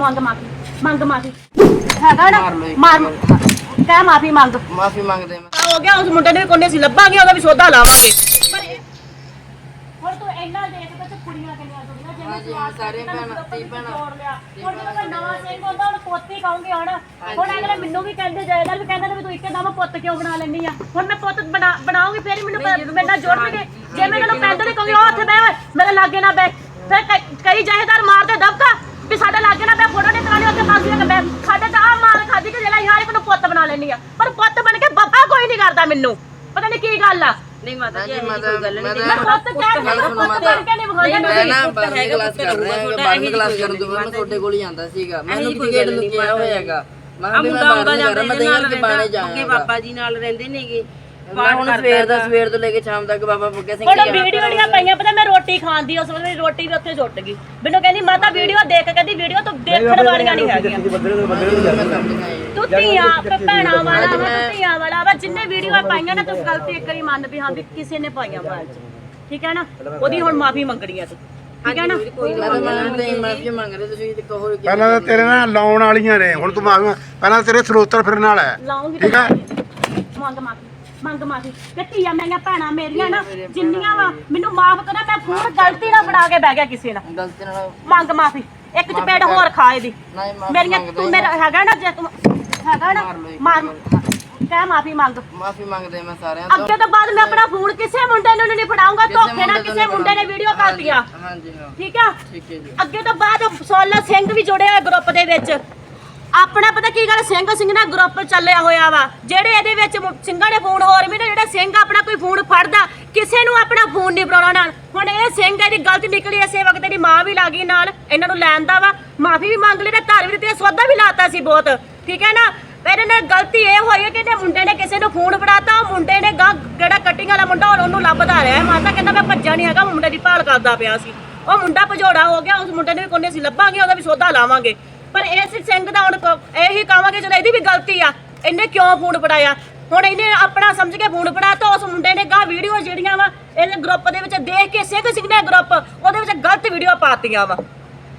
ਮੰਗ ਮਾਫੀ ਮੰਗ ਮਾਫੀ। ਹੈਗਾ ਨਾ? ਮਾਰ ਲਓ ਇੱਕ ਮਾਰ ਵਾਰ। ਕਹਿ ਮਾਫੀ ਮੰਗ। ਮਾਫੀ ਮੰਗਦੇ ਮੈਂ। ਹੋ ਗਿਆ ਉਸ ਮੁੰਡੇ ਨੇ ਕੋਨੇ ਸੀ ਲੱਭਾਂਗੇ ਉਹਦਾ ਵੀ ਸੋਧਾ ਲਾਵਾਂਗੇ। ਪਰ ਇਹ- ਹੁਣ ਤੂੰ ਇੰਨਾ ਦੇਖ ਤੇ ਕੁੜੀਆਂ ਕਿੰਨੀਆਂ ਦੁਨੀਆਂ ਜਿਵੇਂ ਹਾਂਜੀ, ਸਵਾਦ ਸਾਰੇ ਇਹਨਾਂ ਨੂੰ ਭੈਣਾਂ, ਗਰੁੱਪ ਵਿੱਚ ਧੀ ਭੈਣਾਂ। ਜੋੜ ਲਿਆ। ਹੁਣ ਜਦੋਂ ਕੋਈ ਨਵਾਂ ਸਿੰਘ ਹੁੰਦਾ ਉਹਨੂੰ ਪੁੱਤ ਹੀ ਕਹੂੰਗੇ ਹੁਣ ਹੁਣ ਅਗਲੇ ਮੈਨੂੰ ਵੀ ਕਹਿੰਦੇ ਜਾਇਦਾਰ ਵੀ ਕਹਿੰਦੇ ਨੇ ਵੀ ਤੂੰ ਇੱਕੇ ਦਮ ਪੁੱਤ ਕਿਉਂ ਬਣਾ ਲੈਂਦੀ ਆ? ਹੁਣ ਮੈਂ ਪੁੱਤ ਬਣਾ ਬਣਾਉਂਗੀ ਫੇਰ ਹੀ ਮੈਨੂੰ ਪ- ਮੇਰੇ ਨਾਲ ਜੋੜਨਗੇ ਜੇ ਮੈਂ ਇਹਨਾਂ ਨੂੰ ਪੈਂਦੇ ਨਹੀਂ ਕਹੂੰਗੀ ਉਹ ਉੱਥੇ ਬਹਿ ਓਏ, ਮੇਰੇ ਲਾਗੇ ਨਾ ਬਹਿ। ਫਿਰ ਕਈ- ਕਈ ਜਾਇਦਾਰ ਮਾਰਦੇ ਦਬਕਾ। ਵੀ ਸਾਡੇ ਲਾਗੇ ਨਾ ਬਹਿ ਫੋਟੋ ਨਹੀਂ ਕਰਾਣੀ ਉੱਥੇ ਫਾਂਸੀ ਕੇ ਬਹਿ ਸਾਡੇ ਤਾਂ ਆ ਮਾਰ ਖਾਦੀ ਕਿ ਜਿਹੜਾ ਯਾਰ ਇੱਕ ਨੂੰ ਪੁੱਤ ਬਣਾ ਲੈਂਦੀ ਆ। ਪਰ ਪੁੱਤ ਬਣ ਕੇ ਬੱਬਾ ਕੋਈ ਨਹੀਂ ਕਰਦਾ ਮੈਨੂੰ। ਪਤਾ ਨਹੀਂ ਕੀ ਗੱਲ ਆ। ਨਹੀਂ ਮਾਤਾ ਜੀ ਮੈਂ ਜਿਹੀ ਕੋਈ ਗੱਲ ਮੈਂ ਨਹੀਂ ਮੈਂ ਪੁੱਤ ਕਹਿ ਗੱਲ ਰਹੀ ਸੁਣੋ ਪੁੱਤ ਬਣ ਕੇ ਨਹੀਂ ਵਿਖਾਉਂਦੇ ਮੈਂ ਨਾ ਪੁੱਤ ਬਾਰਵੀਂ ਹੈਗਾ, ਕਲਾਸ ਕਰ ਰਿਹਾ ਰਹੂਗਾ, ਹਾਂ ਤੁਹਾਡਾ ਬਾਰਵੀਂ ਇਹੀ ਕਲਾਸ ਕੋਈ ਕਰਨ ਤੋਂ ਬਾਅਦ ਮੈਂ ਤੁਹਾਡੇ ਕੋਲ ਹੀ ਆਂਦਾ ਸੀਗਾ। ਮੈਨੂੰ ਹੋਇਆ ਹੈਗਾ ਮੈਂ ਮੈਂ ਮੈਂ ਤਾਂ ਬਾਣੇ ਅੱਗੇ ਬਾਬਾ ਜੀ ਨਾਲ ਰਹਿੰਦੇ ਨੇਗੇ। ਮੈਂ ਹੁਣ ਸਵੇਰ ਦਾ ਸਵੇਰ ਤੋਂ ਲੈ ਕੇ ਸ਼ਾਮ ਤੱਕ ਬਾਬਾ ਬੁੱਗੇ ਸਿੰਘ ਹੁਣ ਵੀਡੀਓ ਦੀਆਂ ਪਈਆਂ ਪਤਾ ਮੈਂ ਰੋਟੀ ਖਾਂਦੀ ਉਸ ਵੇਲੇ ਮੇਰੀ ਰੋਟੀ ਵੀ ਉੱਥੇ ਜੁੱਟ ਗਈ। ਮੈਨੂੰ ਕਹਿੰਦੀ ਮਾਤਾ ਵੀਡੀਓ ਦੇਖ ਕੇ ਕਹਿੰਦੀ ਵੀਡੀਓ ਤੋਂ ਦੇਖਣ ਵਾਲੀਆਂ ਨਹੀਂ ਹੈਗੀਆਂ। ਤੂੰ ਧੀਆਂ ਤੇ ਭੈਣਾਂ ਵਾਲਾ ਵਾ ਤੂੰ ਧੀਆਂ ਵਾਲਾ ਵਾ ਜਿੰਨੇ ਵੀਡੀਓ ਪਾਈਆਂ ਨਾ ਤੂੰ ਗਲਤੀ ਇੱਕ ਵਾਰੀ ਮੰਨ ਵੀ ਹਾਂ ਵੀ ਕਿਸੇ ਨੇ ਪਾਈਆਂ ਬਾਅਦ ਚ। ਠੀਕ ਹੈ ਨਾ? ਉਹਦੀ ਹੁਣ ਮਾਫੀ ਮੰਗਣੀ ਆ ਤੂੰ। ਠੀਕ ਹੈ ਨਾ? ਪਹਿਲਾਂ ਤਾਂ ਤੇਰੇ ਨਾਲ ਲਾਉਣ ਵਾਲੀਆਂ ਨੇ ਹੁਣ ਤੂੰ ਮਾਫੀ ਪਹਿਲਾਂ ਤੇਰੇ ਸਰੋਤਰ ਫਿਰਨ ਵਾਲਾ ਹੈ। ਠੀਕ ਹੈ ਮੰਗ ਮਾਫੀ ਮੰਗ ਮਾਫੀ। ਤੇ ਧੀਆਂ ਮੇਰੀਆਂ ਭੈਣਾਂ ਮੇਰੀਆਂ ਨਾ ਜਿੰਨੀਆਂ ਵਾ ਮੈਨੂੰ ਮਾਫ ਕਰਾ ਮੈਂ ਫੋਨ ਗਲਤੀ ਨਾਲ ਫੜਾ ਕੇ ਬਹਿ ਗਿਆ ਕਿਸੇ ਨਾਲ। ਗਲਤੀ ਨਾਲ ਮੰਗ ਮਾਫੀ। ਇੱਕ ਚਪੇੜ ਹੋਰ ਖਾ ਇਹਦੀ। ਮੇਰੀਆਂ ਤੂੰ ਮੇਰਾ ਹੈਗਾ ਨਾ ਜੇ ਤੂੰ ਹੈਗਾ ਨਾ ਮਾਰ ਕਹਿ ਮਾਫੀ ਮੰਗ। ਮਾਫੀ ਮੰਗਦੇ ਮੈਂ ਸਾਰਿਆਂ ਤੋਂ। ਅੱਗੇ ਤੋਂ ਬਾਅਦ ਮੈਂ ਆਪਣਾ ਫੋਨ ਕਿਸੇ ਮੁੰਡੇ ਨੂੰ ਨਹੀਂ ਫੜਾਉਂਗਾ ਧੋਖੇ ਨਾਲ ਕਿਸੇ ਮੁੰਡੇ ਨੇ ਵੀਡੀਓ ਕਰਤੀਆਂ। ਹਾਂਜੀ ਹਾਂ। ਠੀਕ ਆ? ਠੀਕ ਹੈ ਜੀ। ਅੱਗੇ ਤੋਂ ਬਾਅਦ ਸੋਲਾ ਸਿੰਘ ਵੀ ਜੁੜਿਆ ਹੋਇਆ ਗਰੁੱਪ ਦੇ ਵਿੱਚ। ਆਪਣਾ ਪਤਾ ਕੀ ਗੱਲ, ਸਿੰਘ ਸਿੰਘ ਦਾ ਗਰੁੱਪ ਚੱਲਿਆ ਹੋਇਆ ਵਾ, ਜਿਹੜੇ ਇਹਦੇ ਵਿੱਚ ਸਿੰਘਾਂ ਨੇ ਫੋਨ ਹੋਰ ਵੀ ਨਾ, ਜਿਹੜਾ ਸਿੰਘ ਆਪਣਾ ਕੋਈ ਫੋਨ ਫੜਦਾ, ਕਿਸੇ ਨੂੰ ਆਪਣਾ ਫੋਨ ਨਹੀਂ ਫੜਾਉਣਾ ਨਾਲ। ਹੁਣ ਇਹ ਸਿੰਘ ਇਹਦੀ ਗਲਤੀ ਨਿਕਲੀ, ਇਸੇ ਵਕਤ ਇਹਦੀ ਮਾਂ ਵੀ ਲੱਗੀ ਨਾਲ, ਇਹਨਾਂ ਨੂੰ ਲੈਣ ਦਾ ਵਾ। ਮਾਫੀ ਵੀ ਮੰਗ ਲਈ ਤੇ ਧਰ ਵੀ ਦਿੱਤੀ, ਸੌਦਾ ਵੀ ਲਾਤਾ ਸੀ ਬਹੁਤ, ਠੀਕ ਹੈ ਨਾ? ਪਰ ਨਾਲ ਗਲਤੀ ਇਹ ਹੋਈ ਹੈ ਕਿ ਇਹਨੇ ਮੁੰਡੇ ਨੇ ਕਿਸੇ ਨੂੰ ਫੋਨ ਫੜਾਤਾ ਉਹ ਮੁੰਡੇ ਨੇ ਗਾ, ਜਿਹੜਾ ਕਟਿੰਗ ਵਾਲਾ ਮੁੰਡਾ ਉਹਨੂੰ ਲੱਭਦਾ ਰਿਹਾ। ਮਾਤਾ ਕਹਿੰਦਾ, ਮੈਂ ਭੱਜਾ ਨਹੀਂ ਹੈਗਾ, ਮੁੰਡੇ ਦੀ ਭਾਲ ਕਰਦਾ ਪਿਆ ਸੀ। ਉਹ ਮੁੰਡਾ ਭਜੋੜਾ ਹੋ ਗਿਆ, ਉਸ ਮੁੰਡੇ ਨੂੰ ਵੀ ਕੋਨੇ ਸੀ ਲੱਭਾਂਗੇ, ਉਹਦਾ ਵੀ ਸੌਦਾ ਲਾਵਾਂਗੇ। ਪਰ ਇਸ ਸਿੰਘ ਦਾ ਹੁਣ ਕ- ਇਹੀ ਕਹਾਂਗੇ ਜਦੋਂ ਇਹਦੀ ਵੀ ਗਲਤੀ ਆ। ਇਹਨੇ ਕਿਉਂ ਫੋਨ ਫੜਾਇਆ? ਹੁਣ ਇਹਨੇ ਆਪਣਾ ਸਮਝ ਕੇ ਫੋਨ ਫੜਾਤਾ ਉਸ ਮੁੰਡੇ ਨੇ ਗਾਂ ਵੀਡੀਓ ਜਿਹੜੀਆਂ ਵਾ, ਇਹਦੇ ਗਰੁੱਪ ਦੇ ਵਿੱਚ ਦੇਖ ਕੇ ਸਿੰਘ ਸਿੰਘ ਗਰੁੱਪ ਉਹਦੇ ਵਿੱਚ ਗਲਤ ਵੀਡੀਓ ਪਾਤੀਆਂ ਵਾ।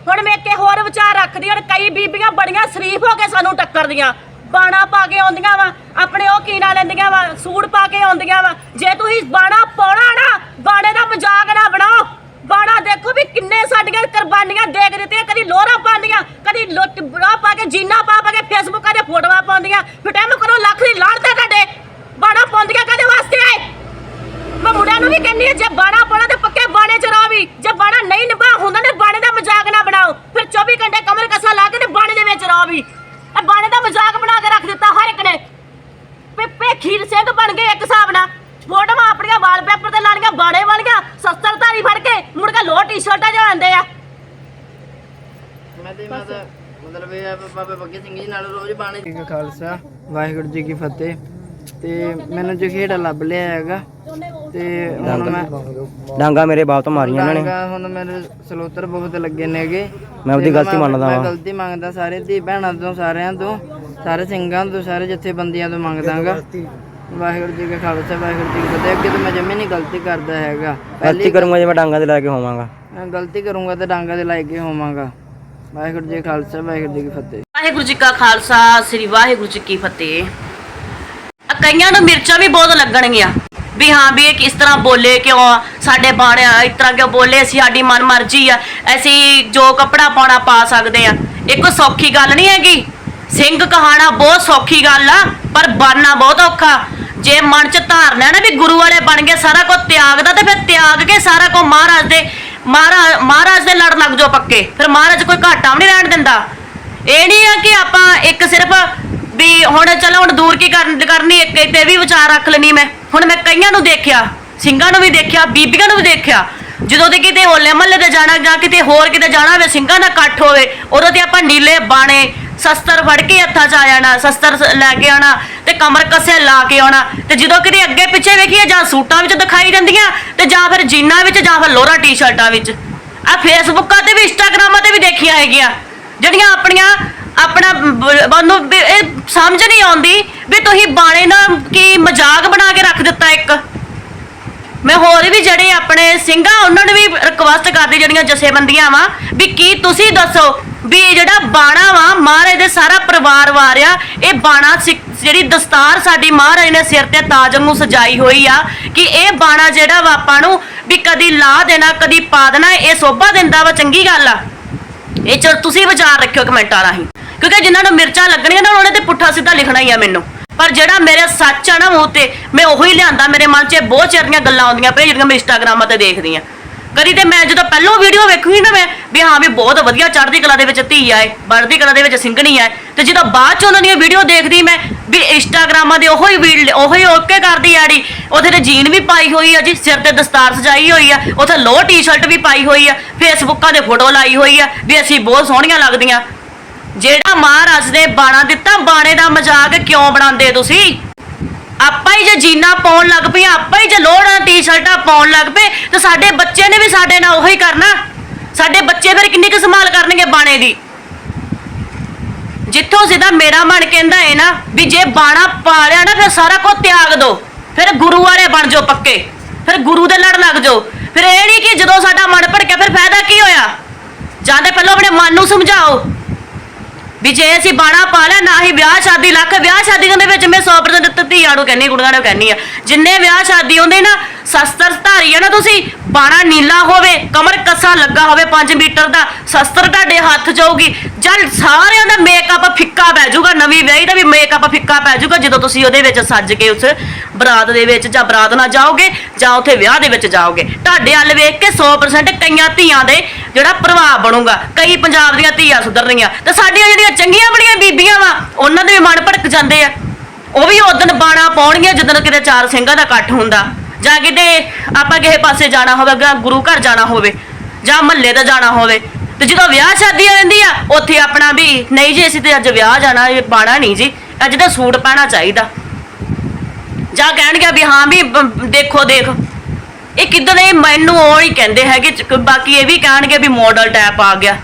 ਹੁਣ ਮੈਂ ਇੱਕ ਹੋਰ ਵਿਚਾਰ ਰੱਖਦੀ ਹਾਂ ਕਈ ਬੀਬੀਆਂ ਬੜੀਆਂ ਸ਼ਰੀਫ ਹੋ ਕੇ ਸਾਨੂੰ ਟੱਕਰਦੀਆਂ। ਬਾਣਾ ਪਾ ਕੇ ਆਉਂਦੀਆਂ ਵਾ, ਆਪਣੇ ਉਹ ਕੀ ਨਾ ਲੈਂਦੀਆਂ ਵਾ, ਸੂਟ ਪਾ ਕੇ ਆਉਂਦੀਆਂ ਵਾ। ਜੇ ਤੁਸੀਂ ਬਾਣਾ ਪਾਉਣਾ ਨਾ, ਬਾਣੇ ਦਾ ਮਜ਼ਾਕ ਨਾ ਬਣਾਓ। ਬਾਣਾ ਦੇਖੋ ਵੀ ਕਿੰਨੇ ਸਾਡੀਆਂ ਕੁਰਬਾਨੀਆਂ ਦੇਖ ਦਿੱਤੀਆਂ, ਕਦੀ ਲੋਰਾ ਪਾਉਂਦੀਆਂ ਕਦੀ ਲੁੱਟ ਬੁਰਾ ਪਾ ਕੇ ਜੀਨਾ ਪਾ ਪਾ ਕੇ ਫੇਸਬੁੱਕਾਂ ਤੇ ਫੋਟੋਆਂ ਪਾਉਂਦੀਆਂ। ਫਿਰ ਕਰੋ ਲੱਖ ਦੀ ਲਾੜਦੇ ਤੁਹਾਡੇ। ਬਾਣਾ ਪਾਉਂਦੀਆਂ ਕਦੇ ਵਾਸਤੇ ਆਏ ਮੈਂ ਮੁੰਡਿਆਂ ਨੂੰ ਵੀ ਕਹਿੰਨੀ ਆ ਜੇ ਬਾਣਾ ਪਾਉਣਾ ਤੇ ਪੱਕੇ ਬਾਣੇ ਚ ਰਹੋ ਵੀ। ਜੇ ਬਾਣਾ ਨਹੀਂ ਨਿਭਾ ਹੁੰਦਾ ਨੇ ਬਾਣੇ ਦਾ ਮਜ਼ਾਕ ਨਾ ਬਣਾਓ। ਫਿਰ 24 ਘੰਟੇ ਕਮਰ ਕਸਾ ਲਾ ਕੇ ਤੇ ਬਾਣੇ ਦੇ ਵਿੱਚ ਰਹੋ ਵੀ। ਇਹ ਬਾਣੇ ਦਾ ਮਜ਼ਾਕ ਬਣਾ ਕੇ ਰੱਖ ਦਿੱਤਾ ਹਰ ਇੱਕ ਨੇ। ਪੇਪੇ ਖੀਰ ਸਿੰਘ ਬਣ ਗਏ ਇੱਕ ਹਿਸਾਬ ਨਾਲ। ਫੋਟੋਆਂ ਆਪਣੀਆਂ ਵਾਲਪੇਪਰ ਤੇ ਲਾਣੀਆਂ ਬਾਣੇ ਵਾਲੀਆਂ ਸਸਤਰਧਾਰੀ ਫੜ ਕੇ ਮੁੜ ਕੇ ਲੋਹ ਟੀ-ਸ਼ਰਟਾਂ ਜਾਂਦੇ ਆ। ਤੇ ਮੈਂ ਤਾਂ ਮਤਲਬ ਇਹ ਆ ਵੀ ਬਾਬਾ ਬੱਗੇ ਸਿੰਘ ਜੀ ਨਾਲ ਰੋਜ਼ ਬਾਣੇ ਜੀ ਕਾ ਖਾਲਸਾ ਵਾਹਿਗੁਰੂ ਜੀ ਕੀ ਫਤਿਹ। ਤੇ ਮੈਨੂੰ ਜਖੇੜਾ ਲੱਭ ਲਿਆ ਹੈਗਾ ਤੇ ਹੁਣ ਮੈਂ ਡਾਂਗਾ ਮੇਰੇ ਬਾਪ ਤੋਂ ਮਾਰੀਆਂ ਇਹਨਾਂ ਨੇ। ਡਾਂਗਾ ਹੁਣ ਮੇਰੇ ਸਲੋਤਰ ਬਹੁਤ ਲੱਗੇ ਨੇਗੇ। ਮੈਂ ਉਹਦੀ ਤੇ ਗਲਤੀ ਮੰਨਦਾ ਮੈਂ ਵਾਂ। ਗਲਤੀ ਮੰਗਦਾ ਸਾਰੇ ਧੀ ਭੈਣਾਂ ਤੋਂ ਸਾਰਿਆਂ ਤੋਂ ਸਾਰੇ ਸਿੰਘਾਂ ਤੋਂ ਸਾਰੇ ਜਥੇਬੰਦੀਆਂ ਤੋਂ ਮੰਗਦਾਗਾ। ਵਾਹਿਗੁਰੂ ਜੀ ਕਾ ਖਾਲਸਾ ਵਾਹਿਗੁਰੂ ਜੀ ਕੀ ਫਤਿਹ। ਅੱਗੇ ਤੋਂ ਮੈਂ ਜਮੀ ਨਹੀਂ ਗਲਤੀ ਕਰਦਾ ਹੈਗਾ। ਗਲਤੀ ਕਰੂੰਗਾ ਜੇ ਮੈਂ ਡਾਂਗਾ ਤੇ ਲੈ ਕੇ ਹੋਵਾਂਗਾ। ਮੈਂ ਗਲਤੀ ਕਰੂੰਗਾ ਤਾਂ ਡਾਂਗਾ ਦੇ ਲਾਇਕ ਹੀ ਹੋਵਾਂਗਾ। ਵਾਹਿਗੁਰੂ ਜੀ ਖਾਲਸਾ, ਵਾਹਿਗੁਰੂ ਜੀ ਕੀ ਫਤਿਹ। ਵਾਹਿਗੁਰੂ ਜੀ ਕਾ ਖਾਲਸਾ, ਸ੍ਰੀ ਵਾਹਿਗੁਰੂ ਜੀ ਕੀ ਫਤਿਹ। ਕਈਆਂ ਨੂੰ ਮਿਰਚਾਂ ਵੀ ਬਹੁਤ ਲੱਗਣਗੀਆਂ। ਵੀ ਹਾਂ, ਵੀ ਇਹ ਕਿਸ ਤਰ੍ਹਾਂ ਬੋਲੇ ਕਿਉਂ? ਸਾਡੇ ਬਾਣੇ ਇਸ ਤਰ੍ਹਾਂ ਕਿਉਂ ਬੋਲੇ? ਅਸੀਂ ਸਾਡੀ ਮਨ ਮਰਜ਼ੀ ਆ। ਅਸੀਂ ਜੋ ਕੱਪੜਾ ਪਾਉਣਾ ਪਾ ਸਕਦੇ ਆ। ਇਹ ਕੋਈ ਸੌਖੀ ਗੱਲ ਨਹੀਂ ਹੈਗੀ। ਸਿੰਘ ਕਹਾਣਾ ਬਹੁਤ ਸੌਖੀ ਗੱਲ ਆ, ਪਰ ਬਣਨਾ ਬਹੁਤ ਔਖਾ। ਜੇ ਮਨ ਚ ਧਾਰਨਾ ਨਾ ਵੀ ਗੁਰੂ ਵਾਲੇ ਬਣ ਗਏ ਸਾਰਾ ਕੁਝ ਤਿਆਗਦਾ, ਤੇ ਫਿਰ ਤਿਆਗ ਕੇ ਸਾਰਾ ਕੁਝ ਮਹਾਰਾਜ ਦੇ ਮਹਾਰਾਜ ਮਹਾਰਾਜ ਦੇ ਲੜ ਲੱਗ ਜਾਓ ਪੱਕੇ। ਫਿਰ ਮਹਾਰਾਜ ਕੋਈ ਘਾਟਾ ਵੀ ਨਹੀਂ ਰਹਿਣ ਦਿੰਦਾ। ਇਹ ਨਹੀਂ ਆ ਕਿ ਆਪਾਂ ਇੱਕ ਸਿਰਫ ਵੀ ਹੁਣ ਚਲੋ ਹੁਣ ਦੂਰ ਕੀ ਕਰਨ, ਕਰਨੀ, ਇੱਕ ਤੇ ਵੀ ਵਿਚਾਰ ਰੱਖ ਲੈਣੀ ਮੈਂ। ਹੁਣ ਮੈਂ ਕਈਆਂ ਨੂੰ ਦੇਖਿਆ, ਸਿੰਘਾਂ ਨੂੰ ਵੀ ਦੇਖਿਆ, ਬੀਬੀਆਂ ਨੂੰ ਵੀ ਦੇਖਿਆ। ਜਦੋਂ ਤੇ ਕਿਤੇ ਹੋਲੇ ਮਹੱਲੇ ਤੇ ਜਾਣਾ ਜਾਂ ਕਿਤੇ ਹੋਰ ਕਿਤੇ ਜਾਣਾ ਹੋਵੇ, ਸਿੰਘਾਂ ਦਾ ਇਕੱਠ ਹੋਵੇ, ਉਦੋਂ ਤੇ ਆਪਾਂ ਨੀਲੇ ਬਾਣੇ ਸ਼ਸਤਰ ਫੜ ਕੇ ਹੱਥਾਂ 'ਚ ਆ ਜਾਣਾ, ਸ਼ਸਤਰ ਲੈ ਕੇ ਆਉਣਾ ਤੇ ਕਮਰ ਕੱਸੇ ਲਾ ਕੇ ਆਉਣਾ ਤੇ ਜਦੋਂ ਕਿਤੇ ਅੱਗੇ ਪਿੱਛੇ ਵੇਖੀਏ ਜਾਂ ਸੂਟਾਂ ਵਿੱਚ ਦਿਖਾਈ ਦਿੰਦੀਆਂ ਤੇ ਜਾਂ ਫਿਰ ਜੀਨਾਂ ਵਿੱਚ ਜਾਂ ਫਿਰ ਲੋਰਾ ਟੀ-ਸ਼ਰਟਾਂ ਵਿੱਚ। ਆ ਫੇਸਬੁੱਕਾਂ ਤੇ ਵੀ ਇੰਸਟਾਗ੍ਰਾਮਾਂ ਤੇ ਵੀ ਦੇਖੀਆਂ ਹੈਗੀਆਂ, ਜਿਹੜੀਆਂ ਆਪਣੀਆਂ, ਆਪਣਾ ਬ- ਇਹ ਸਮਝ ਨਹੀਂ ਆਉਂਦੀ ਵੀ ਤੁਸੀਂ ਬਾਣੇ ਦਾ ਕੀ ਮਜ਼ਾਕ ਬਣਾ ਕੇ ਰੱਖ ਦਿੱਤਾ ਇੱਕ। ਮੈਂ ਹੋਰ ਵੀ ਜਿਹੜੇ ਆਪਣੇ ਸਿੰਘਾਂ, ਉਹਨਾਂ ਨੂੰ ਵੀ ਰਿਕਵੈਸਟ ਕਰਦੀ ਜਿਹੜੀਆਂ ਜਥੇਬੰਦੀਆਂ ਵਾ ਵੀ ਕੀ ਤੁਸੀਂ ਦੱਸੋ ਵੀ ਇਹ ਜਿਹੜਾ ਬਾਣਾ ਵਾ, ਮਹਾਰਾਜ ਦੇ ਸਾਰਾ ਪਰਿਵਾਰ ਵਾਰਿਆ, ਇਹ ਬਾਣਾ ਜਿਹੜੀ ਦਸਤਾਰ ਸਾਡੀ ਮਹਾਰਾਜ ਨੇ ਸਿਰ ਤੇ ਤਾਜ ਨੂੰ ਸਜਾਈ ਹੋਈ ਆ, ਕਿ ਇਹ ਬਾਣਾ ਜਿਹੜਾ ਵਾ ਆਪਾਂ ਨੂੰ ਵੀ ਕਦੀ ਲਾ ਦੇਣਾ, ਕਦੀ ਪਾ ਦੇਣਾ, ਇਹ ਸੋਭਾ ਦਿੰਦਾ ਵਾ, ਚੰਗੀ ਗੱਲ ਆ। ਇਹ ਚਲ ਤੁਸੀਂ ਵਿਚਾਰ ਰੱਖਿਓ ਕਮੈਂਟਾਂ ਰਾਹੀਂ, ਕਿਉਂਕਿ ਜਿਨ੍ਹਾਂ ਨੂੰ ਮਿਰਚਾਂ ਲੱਗਣੀਆਂ ਨਾ, ਉਹਨਾਂ ਨੇ ਤੇ ਪੁੱਠਾ ਸਿੱਧਾ ਲਿਖਣਾ ਹੀ ਆ ਮੈਨੂੰ। ਪਰ ਜਿਹੜਾ ਮੇਰੇ ਸੱਚ ਆ ਨਾ ਮੂੰਹ ਤੇ, ਮੈਂ ਉਹੀ ਲਿਆਂਦਾ ਮੇਰੇ ਮਨ 'ਚ ਬਹੁਤ ਚਿਰ ਦੀਆਂ ਗੱਲਾਂ ਆਉਂਦੀਆਂ ਪਈਆਂ, ਜਿਹੜੀਆਂ ਮੈਂ ਇੰਸਟਾਗ੍ਰਾਮਾਂ ਤੇ ਦੇਖਦੀ ਆ। ਕਦੀ ਤੇ ਮੈਂ ਜਦੋਂ ਪਹਿਲੋਂ ਵੀਡੀਓ ਵੇਖੂਗੀ ਨਾ ਮੈਂ, ਵੀ ਹਾਂ ਵੀ ਬਹੁਤ ਵਧੀਆ ਚੜ੍ਹਦੀ ਕਲਾ ਦੇ ਵਿੱਚ ਧੀ ਆਏ ਬਣਦੀ ਕਲਾ ਦੇ ਵਿੱਚ ਸਿੰਘਣੀ ਆਏ ਤੇ ਜਦੋਂ ਬਾਅਦ ਚ ਉਹਨਾਂ ਦੀਆਂ ਵੀਡੀਓ ਦੇਖਦੀ ਮੈਂ, ਵੀ ਇੰਸਟਾਗ੍ਰਾਮਾਂ ਦੇ ਉਹੀ ਵੀਡੀਓ ਉਹੀ ਓਕੇ ਕਰਦੀ ਆੜੀ ਉਥੇ ਤੇ ਜੀਨ ਵੀ ਪਾਈ ਹੋਈ ਆ ਜੀ, ਸਿਰ ਤੇ ਦਸਤਾਰ ਸਜਾਈ ਹੋਈ ਆ। ਉਥੇ ਲੋ ਟੀ-ਸ਼ਰਟ ਵੀ ਪਾਈ ਹੋਈ ਆ, ਫੇਸਬੁੱਕਾਂ ਦੇ ਫੋਟੋ ਲਾਈ ਹੋਈ ਆ, ਵੀ ਅਸੀਂ ਬਹੁਤ ਸੋਹਣੀਆਂ ਲੱਗਦੀਆਂ। ਜਿਹੜਾ ਮਹਾਰਾਜ ਨੇ ਬਾਣਾ ਦਿੱਤਾ, ਬਾਣੇ ਦਾ ਮਜ਼ਾਕ ਕਿਉਂ ਬਣਾਉਂਦੇ ਤੁਸੀਂ? ਆਪਾਂ ਹੀ ਜੇ ਜੀਨਾ ਪਾਉਣ ਲੱਗ ਪਏ ਆਪਾਂ ਹੀ ਜੇ ਲੋੜਾਂ ਟੀ-ਸ਼ਰਟਾਂ ਪਾਉਣ ਲੱਗ ਪਏ, ਤੇ ਸਾਡੇ ਬੱਚੇ ਨੇ ਵੀ ਸਾਡੇ ਨਾਲ ਉਹੀ ਕਰਨਾ। ਸਾਡੇ ਬੱਚੇ ਫਿਰ ਕਿੰਨੀ ਕੁ ਸੰਭਾਲ ਕਰਨਗੇ ਬਾਣੇ ਦੀ? ਜਿੱਥੋਂ ਸਿੱਧਾ ਮੇਰਾ ਮਨ ਕਹਿੰਦਾ ਹੈ ਨਾ, ਵੀ ਜੇ ਬਾਣਾ ਪਾ ਲਿਆ ਨਾ, ਫਿਰ ਸਾਰਾ ਕੁਝ ਤਿਆਗ ਦੋ। ਫਿਰ ਗੁਰੂ ਵਾਲੇ ਬਣ ਜਾਓ ਪੱਕੇ। ਫਿਰ ਗੁਰੂ ਦੇ ਲੜ ਲੱਗ ਜਾਓ। ਫਿਰ ਇਹ ਨਹੀਂ ਕਿ ਜਦੋਂ ਸਾਡਾ ਮਨ ਭੜਕਿਆ, ਫਿਰ ਫਾਇਦਾ ਕੀ ਹੋਇਆ? ਜਾਂ ਤਾਂ ਪਹਿਲਾਂ ਆਪਣੇ ਮਨ ਨੂੰ ਸਮਝਾਓ। ਵੀ ਜੇ ਅਸੀਂ ਬਾਣਾ ਪਾ ਲਿਆ, ਨਾ ਹੀ ਵਿਆਹ ਸ਼ਾਦੀ, ਲੱਖ ਵਿਆਹ ਸ਼ਾਦੀਆਂ ਦੇ ਵਿੱਚ ਮੈਂ 100% ਧੀਆਂ ਨੂੰ ਕਹਿੰਨੀ ਕੁੜੀਆਂ ਨੂੰ ਕਹਿੰਨੀ ਆ। ਜਿੰਨੇ ਵਿਆਹ ਸ਼ਾਦੀ ਹੁੰਦੇ ਨਾ ਸ਼ਸਤਰ ਧਾਰੀ ਆ ਨਾ ਤੁਸੀਂ, ਬਾਣਾ ਨੀਲਾ ਹੋਵੇ, ਕਮਰ ਕੱਸਾ ਲੱਗਾ ਹੋਵੇ 5 ਮੀਟਰ ਦਾ, ਸ਼ਸਤਰ ਤੁਹਾਡੇ ਹੱਥ ਜਾਊਗੀ ਜਦ ਸਾਰਿਆਂ ਦਾ ਮੇਕਅਪ ਫਿੱਕਾ ਪੈ ਜਾਊਗਾ, ਨਵੀਂ ਵਿਆਹੀ ਦਾ ਵੀ ਮੇਕਅਪ ਫਿੱਕਾ ਪੈ ਜਾਊਗਾ, ਜਦੋਂ ਤੁਸੀਂ ਉਹਦੇ ਵਿੱਚ ਸੱਜ ਕੇ ਉਸ ਬਰਾਤ ਦੇ ਵਿੱਚ ਜਾਂ ਬਰਾਤ ਨਾਲ ਜਾਓਗੇ, ਜਾਂ ਉੱਥੇ ਵਿਆਹ ਦੇ ਵਿੱਚ ਜਾਓਗੇ। ਤੁਹਾਡੇ ਵੱਲ ਵੇਖ ਕੇ 100% ਕਈਆਂ ਧੀਆਂ ਦੇ ਜਿਹੜਾ ਪ੍ਰਭਾਵ ਬਣੂਗਾ, ਕਈ ਪੰਜਾਬ ਦੀਆਂ ਧੀਆਂ ਸੁਧਰ ਤੇ ਸਾਡੀਆਂ ਜਿਹੜੀਆਂ ਚੰਗੀਆਂ ਬੜੀਆਂ ਬੀਬੀਆਂ ਵਾ, ਉਹਨਾਂ ਦੇ ਮਨ ਭੜਕ ਜਾਂਦੇ ਆ। ਉਹ ਵੀ ਉਦੋਂ ਬਾਣਾ ਪਾਉਣਗੀਆਂ, ਜਦੋਂ ਕਿਤੇ ਚਾਰ ਸਿੰਘਾਂ ਦਾ ਇਕੱਠ ਹੁੰਦਾ। ਜਾਂ ਕਿਤੇ ਆਪਾਂ ਕਿਸੇ ਪਾਸੇ ਜਾਣਾ ਹੋਵੇ ਗ- ਗੁਰੂ ਘਰ ਜਾਣਾ ਹੋਵੇ, ਜਾਂ ਮਹੱਲੇ ਦਾ ਜਾਣਾ ਹੋਵੇ, ਤੇ ਜਦੋਂ ਵਿਆਹ ਸ਼ਾਦੀ ਆ ਆ, ਉੱਥੇ ਆਪਣਾ ਵੀ, ਨਹੀਂ ਜੀ, ਅਸੀਂ ਤੇ ਅੱਜ ਵਿਆਹ ਜਾਣਾ, ਇਹ ਬਾਣਾ ਨਹੀਂ ਜੀ, ਅੱਜ ਤਾਂ ਸੂਟ ਪਾਣਾ ਚਾਹੀਦਾ। ਜਾਂ ਕਹਿਣਗੇ ਵੀ ਹਾਂ ਵੀ, ਬ- ਦੇਖੋ, ਦੇਖ, ਇਹ ਕਿੱਦਾਂ ਦੇ, ਮੈਨੂੰ ਉਹ ਹੀ ਕਹਿੰਦੇ ਹੈਗੇ ਬਾਕੀ ਇਹ ਵੀ ਕਹਿਣਗੇ ਵੀ ਮਾਡਲ ਟੈਪ ਆ ਗਿਆ।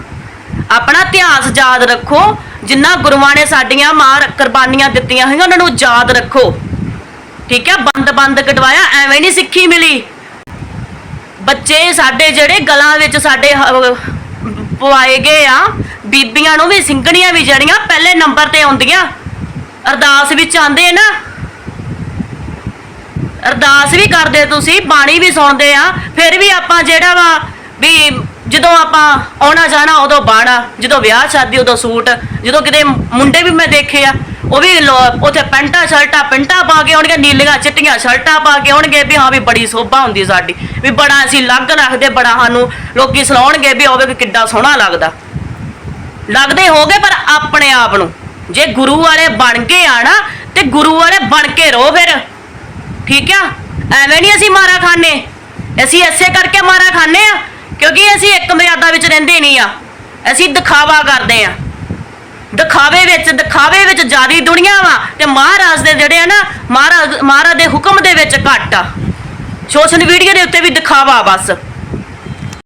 ਆਪਣਾ ਇਤਿਹਾਸ ਯਾਦ ਰੱਖੋ, ਜਿੰਨਾ ਗੁਰੂਆਂ ਨੇ ਸਾਡੀਆਂ ਮਾਰ ਕੁਰਬਾਨੀਆਂ ਦਿੱਤੀਆਂ ਹੋਈਆਂ, ਉਹਨਾਂ ਨੂੰ ਯਾਦ ਰੱਖੋ। ਠੀਕ ਹੈ ਬੰਦ ਬੰਦ ਕਟਵਾਇਆ ਐਵੇਂ ਨਹੀਂ ਸਿੱਖੀ ਮਿਲੀ। ਬੱਚੇ ਸਾਡੇ ਜਿਹੜੇ ਗਲਾਂ ਵਿੱਚ ਸਾਡੇ ਪਵਾਏ ਗਏ ਆ, ਬੀਬੀਆਂ ਨੂੰ ਵੀ ਸਿੰਘਣੀਆਂ ਵੀ ਜਿਹੜੀਆਂ ਪਹਿਲੇ ਨੰਬਰ ਤੇ ਆਉਂਦੀਆਂ। ਅਰਦਾਸ ਵਿੱਚ ਆਉਂਦੇ ਨਾ। ਅਰਦਾਸ ਵੀ ਕਰਦੇ ਤੁਸੀਂ, ਬਾਣੀ ਵੀ ਸੁਣਦੇ ਆ, ਫਿਰ ਵੀ ਆਪਾਂ ਜਿਹੜਾ ਵਾ ਵੀ ਜਦੋਂ ਆਪਾਂ ਆਉਣਾ ਜਾਣਾ ਉਦੋਂ ਬਾਣਾ, ਜਦੋਂ ਵਿਆਹ ਸ਼ਾਦੀ ਉਦੋਂ ਸੂਟ, ਜਦੋਂ ਕਿਤੇ ਮੁੰਡੇ ਵੀ ਮੈਂ ਦੇਖੇ ਆ ਉਹ ਵੀ ਲੋ- ਉੱਥੇ ਪੈਂਟਾਂ, ਸ਼ਰਟਾਂ, ਪੈਂਟਾਂ ਪਾ ਕੇ ਆਉਣਗੇ ਨੀਲੀਆਂ ਚਿੱਟੀਆਂ ਸ਼ਰਟਾਂ ਪਾ ਕੇ ਆਉਣਗੇ ਵੀ ਹਾਂ ਵੀ ਬੜੀ ਸੋਭਾ ਹੁੰਦੀ ਸਾਡੀ, ਵੀ ਬੜਾ ਅਸੀਂ ਲੱਗ ਰੱਖਦੇ, ਬੜਾ ਸਾਨੂੰ ਲੋਕੀ ਸਲਾਉਣਗੇ ਵੀ ਹੋਵੇ ਕਿ ਕਿੱਡਾ ਸੋਹਣਾ ਲੱਗਦਾ। ਲੱਗਦੇ ਹੋਗੇ ਪਰ ਆਪਣੇ ਆਪ ਨੂੰ। ਜੇ ਗੁਰੂ ਵਾਲੇ ਬਣ ਕੇ ਆਣਾ ਤੇ ਗੁਰੂ ਵਾਲੇ ਬਣ ਕੇ ਰਹੋ ਫਿਰ। ਠੀਕ ਆ? ਐਵੇਂ ਨਹੀਂ ਅਸੀਂ ਮਾਰਾ ਖਾਣੇ ਅਸੀਂ ਐਸੇ ਕਰਕੇ ਮਾਰਾ ਖਾਣੇ ਆ, ਕਿਉਂਕਿ ਅਸੀਂ ਇੱਕ ਮਰਿਆਦਾ ਵਿੱਚ ਰਹਿੰਦੇ ਨਹੀਂ ਆ। ਅਸੀਂ ਦਿਖਾਵਾ ਕਰਦੇ ਆ। ਦਿਖਾਵੇ ਵਿੱਚ ਦਿਖਾਵੇ ਵਿੱਚ ਜਿਆਦੀ ਦੁਨੀਆ ਵਾ ਤੇ ਮਹਾਰਾਜ ਦੇ ਜਿਹੜੇ ਆ ਨਾ, ਮਹਾਰਾਜ ਮਹਾਰਾਜ ਦੇ ਹੁਕਮ ਦੇ ਵਿੱਚ ਘੱਟ ਆ। ਸੋਸ਼ਲ ਮੀਡੀਆ ਦੇ ਉੱਤੇ ਵੀ ਦਿਖਾਵਾ ਬਸ।